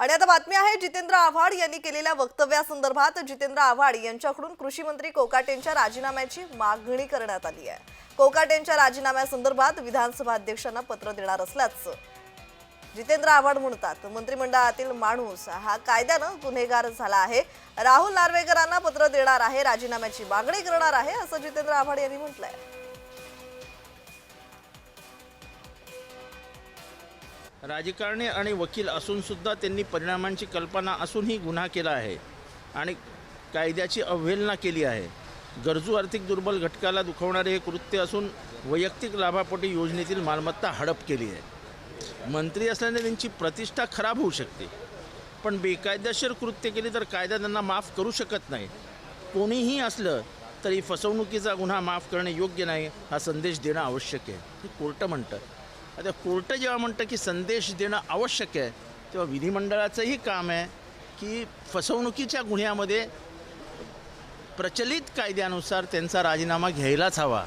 आणि आता बातमी आहे जितेंद्र आव्हाड यांनी केलेल्या वक्तव्यासंदर्भात. जितेंद्र आव्हाड यांच्याकडून कृषी मंत्री कोकाटेंच्या राजीनाम्याची मागणी करण्यात आली आहे. कोकाटेंच्या राजीनाम्यासंदर्भात विधानसभा अध्यक्षांना पत्र देणार असल्याचं जितेंद्र आव्हाड म्हणतात. मंत्रिमंडळातील माणूस हा कायद्यानं गुन्हेगार झाला आहे. राहुल नार्वेकरांना पत्र देणार आहे राजीनाम्याची मागणी करणार आहे असं जितेंद्र आव्हाड यांनी म्हटलंय. राजकारणी आणि वकील असूनसुद्धा त्यांनी परिणामांची कल्पना असूनही गुन्हा केला आहे आणि कायद्याची अवहेलना केली आहे. गरजू आर्थिक दुर्बल घटकाला दुखवणारे हे कृत्य असून वैयक्तिक लाभापोटी योजनेतील मालमत्ता हडप केली आहे. मंत्री असल्याने त्यांची प्रतिष्ठा खराब होऊ शकते. पण बेकायदेशीर कृत्य केली तर कायदा त्यांना माफ करू शकत नाही. कोणीही असलं तरी फसवणुकीचा गुन्हा माफ करणे योग्य नाही हा संदेश देणं आवश्यक आहे. हे कोर्ट म्हणतं. आता कोर्ट जेव्हा म्हणतं की संदेश देणं आवश्यक आहे तेव्हा विधिमंडळाचंही काम आहे की फसवणुकीच्या गुन्ह्यामध्ये प्रचलित कायद्यानुसार त्यांचा राजीनामा घ्यायलाच हवा.